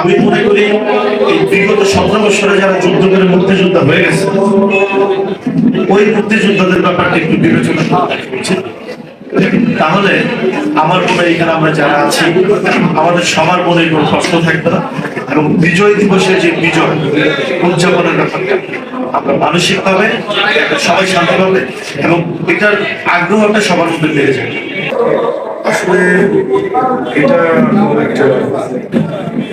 আমি মনে করি এই বিগত সতেরো বছরে যারা যুদ্ধ করে মুক্তিযোদ্ধা হয়ে গেছে, ওই মুক্তিযোদ্ধাদের ব্যাপারটা একটু বিবেচনা তাহলে আমার মনে এখানে আমরা যারা আছি, আমাদের সবার মনে কোনো কষ্ট থাকবে না এবং বিজয় দিবসের যে বিজয়, উদযাপনের ব্যাপারটা, আমরা মানসিক ভাবে সবাই শান্তি পাবে এবং এটার আগ্রহটা সবার মধ্যে বেড়ে যাবে। আসলে এটা একটা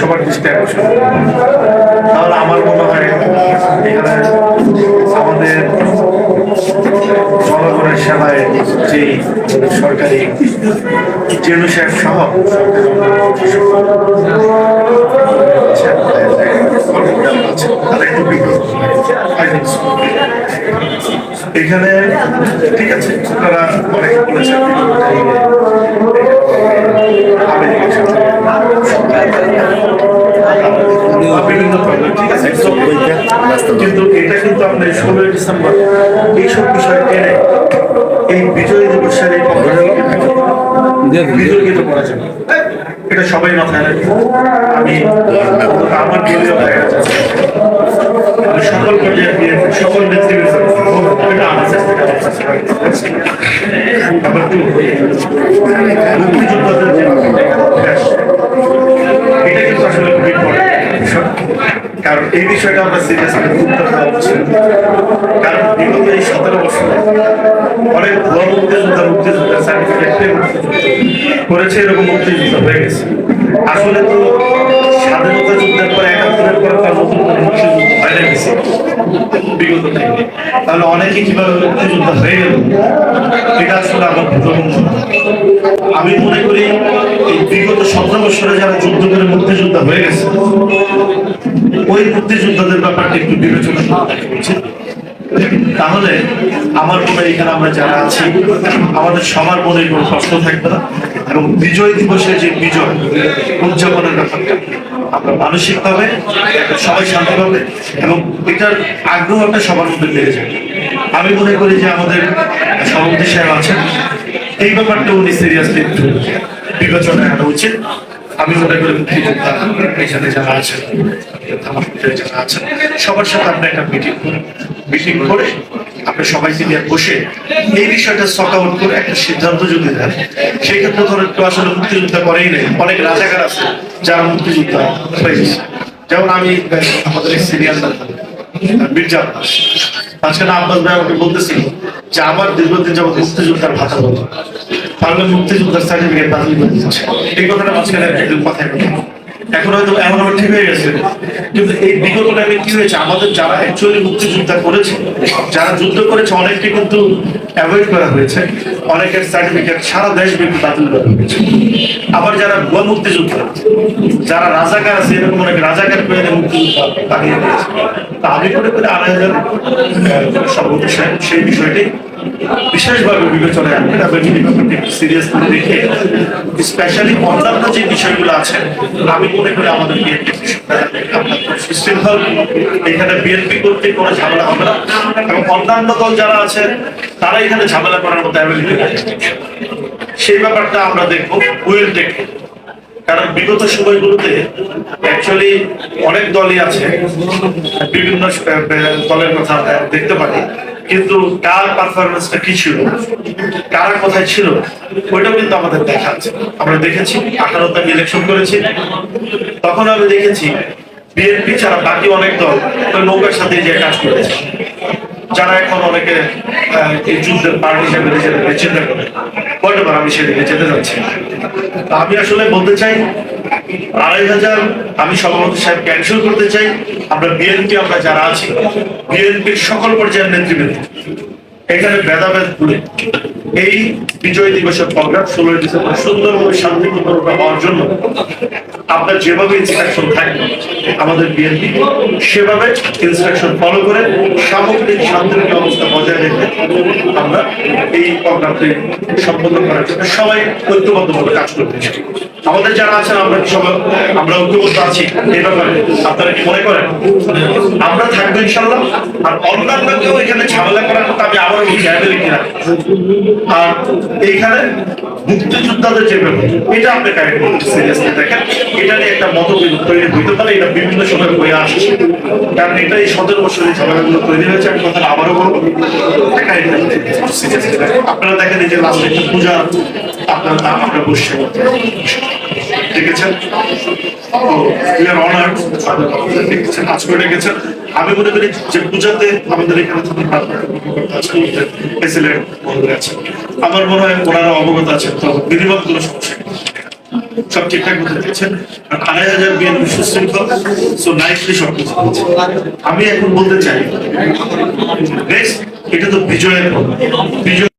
সবার দৃষ্টি আকর্ষণ তাহলে আমার মনে হয় এখানে আমাদের জনগণের সেবায় যে সরকারি জেনু সাহেব সহ. এখানে ঠিক আছে, আপনারা অনেক বলেছেন কিন্তু এটা কিন্তু আপনি ষোলোই ডিসেম্বর এইসব বিষয় এনে এই বিজয় দিবসের এই বিতর্কিত করা যাবে। এটা সবাই মাথায় রাখবে। আমি আমার যাচ্ছে আমি সকল পর্যায়ে সকল এটা আমার কাছ থেকে আমার কাছে রাখছি। নাম্বার টু মুক্তিযোদ্ধাদের বিষয়টা আমরা সিরিয়াসলি গুরুত্ব কারণ বিগত এই সতেরো বছর অনেক ভুয়া মুক্তিযোদ্ধা মুক্তিযোদ্ধা সার্টিফিকেট করেছে, এরকম মুক্তিযুদ্ধ হয়ে গেছে। আসলে তো স্বাধীনতা যুদ্ধের পর একাত্তরের পর তার নতুন করে মুক্তিযুদ্ধ হয় না গেছে বিগত থেকে তাহলে অনেকে কীভাবে মুক্তিযোদ্ধা হয়ে গেল? এটা আসলে আমার প্রথম আমি মনে করি এই বিগত সতেরো বছরে যারা যুদ্ধ করে মুক্তিযোদ্ধা হয়ে গেছে ওই মুক্তিযোদ্ধাদের ব্যাপারটা একটু বিবেচনা করা উচিত তাহলে আমার মনে এখানে আমরা যারা আছি, আমাদের সবার মনে কোনো কষ্ট থাকবে না। এবং বিজয় দিবসের যে বিজয়, উদযাপনের ব্যাপারটা, আমরা মানসিক ভাবে সবাই শান্তি পাবে এবং এটার আগ্রহটা সবার মধ্যে বেড়ে যাবে। আমি মনে করি যে আমাদের সভাপতি সাহেব আছেন, এই ব্যাপারটা উনি সিরিয়াসলি একটু বিবেচনায় আনা উচিত। আমি মনে করি মুক্তিযোদ্ধা এখানে যারা আছেন যারা আছেন, সবার সাথে আপনি একটা মিটিং করুন মিটিং করে আপনি সবাইকে নিয়ে বসে এই বিষয়টা সর্ট আউট করে একটা সিদ্ধান্ত যদি দেন সেই ক্ষেত্রে ধরেন কেউ আসলে মুক্তিযোদ্ধা করেই নেই, অনেক রাজাকার আছে যারা মুক্তিযোদ্ধা হয়েছে যেমন আমি, আমাদের সিনিয়র মির্জা আজকে আব্বাস ভাই আমাকে বলতেছিল যে, আমার দীর্ঘদিন যাবত মুক্তিযোদ্ধার ভাতা হতো তাহলে মুক্তিযোদ্ধার সার্টিফিকেট বাতিল করে দিচ্ছে। এই কথাটা মাঝখানে কথাই এখন হয়তো এমন আমার ঠিক হয়ে গেছে। কিন্তু এই বিগত টাইমে কি হয়েছে? আমাদের যারা অ্যাকচুয়ালি মুক্তিযোদ্ধা করেছে, যারা যুদ্ধ করেছে, অনেককে কিন্তু অ্যাভয়েড করা হয়েছে। অনেকের সার্টিফিকেট সারা দেশ ব্যাপী বাতিল করা হয়েছে। আবার যারা ভুয়া মুক্তিযোদ্ধা, যারা রাজাকার আছে, এরকম অনেক রাজাকার পেয়ে মুক্তিযোদ্ধা বানিয়ে দিয়েছে। তা আমি করে করি আড়াই হাজার সাহেব সেই বিষয়টি বিশেষভাবে বিবেচনায় আনবেন এবং এই ব্যাপারটি সিরিয়াস দেখে স্পেশালি অন্যান্য যে বিষয়গুলো আছে, আমি মনে করি আমাদের এখানে বিএনপি করতে কোনো ঝামেলা হবে না। এবং অন্যান্য দল যারা আছে, তারা এখানে ঝামেলা করার মতো অ্যাবিলিটি সেই ব্যাপারটা আমরা দেখব উইল দেখব কারণ বিগত সময়গুলোতে অ্যাকচুয়ালি অনেক দলই আছে, বিভিন্ন দলের কথা দেখতে পারি। কিন্তু কার পারফরমেন্সটা কি ছিল? কারা কোথায় ছিল? ওইটাও কিন্তু আমাদের দেখা আছে আমরা দেখেছি আঠারোতে আমি ইলেকশন করেছি। তখন আমি দেখেছি বিএনপি ছাড়া বাকি অনেক দল নৌকার সাথে যে কাজ করেছে, যারা এখন অনেকে যুদ্ধের পার্টি হিসেবে নিজেদেরকে চিন্তা করে। বলতে পারে, আমি সেদিকে যেতে যাচ্ছি আমি আসলে বলতে চাই আড়াই হাজার আমি সভাপতি সাহেব ক্যান্সেল করতে চাই, আমরা বিএনপি আমরা যারা আছি বিএনপির সকল পর্যায়ের নেতৃবৃন্দ, এখানে ভেদাভেদ এই বিজয় দিবসের প্রোগ্রাম ষোলোই ডিসেম্বর সুন্দরভাবে হওয়ার জন্য আপনার যেভাবে ইনস্ট্রাকশন থাকে, আমাদের বিএনপি সেভাবে ইনস্ট্রাকশন ফলো করে সামগ্রিক শান্তির অবস্থা বজায় রেখে আমরা এই প্রোগ্রামটি সম্পন্ন করার জন্য সবাই ঐক্যবদ্ধভাবে কাজ করতেছি আমাদের যারা আছেন, আমরা কি আমরা ঐক্যবদ্ধ আছি? ব্যাপারে আপনারা কি মনে করেন? আমরা থাকব ইনশাল্লাহ আর অন্যান্য কেউ এখানে ঝামেলা করার কথা আমি আবারও বলছি কিনা আর এইখানে মুক্তিযোদ্ধাদের যে ব্যাপার, এটা আপনি সিরিয়াসলি দেখেন, এটা নিয়ে একটা মতবিরোধ তৈরি হইতে পারে, এটা বিভিন্ন সময় হয়ে আসছে। কারণ এটা এই সতেরো বছরের ঝামেলাগুলো তৈরি হয়েছে, আমি কথা আবারও বলব। আপনারা দেখেন এই যে লাস্টে একটা পূজা আপনারা ডেকেছেন। আমি মনে করি যে পূজাতে আমাদের এখানে আমার মনে হয় ওনারা অবগত আছেন, তো বিধিবদ্ধ কোনো সমস্যা সব ঠিকঠাক মতো আড়াই হাজার বিএনপি আমি এখন বলতে চাই এটা তো বিজয়ের বিজয়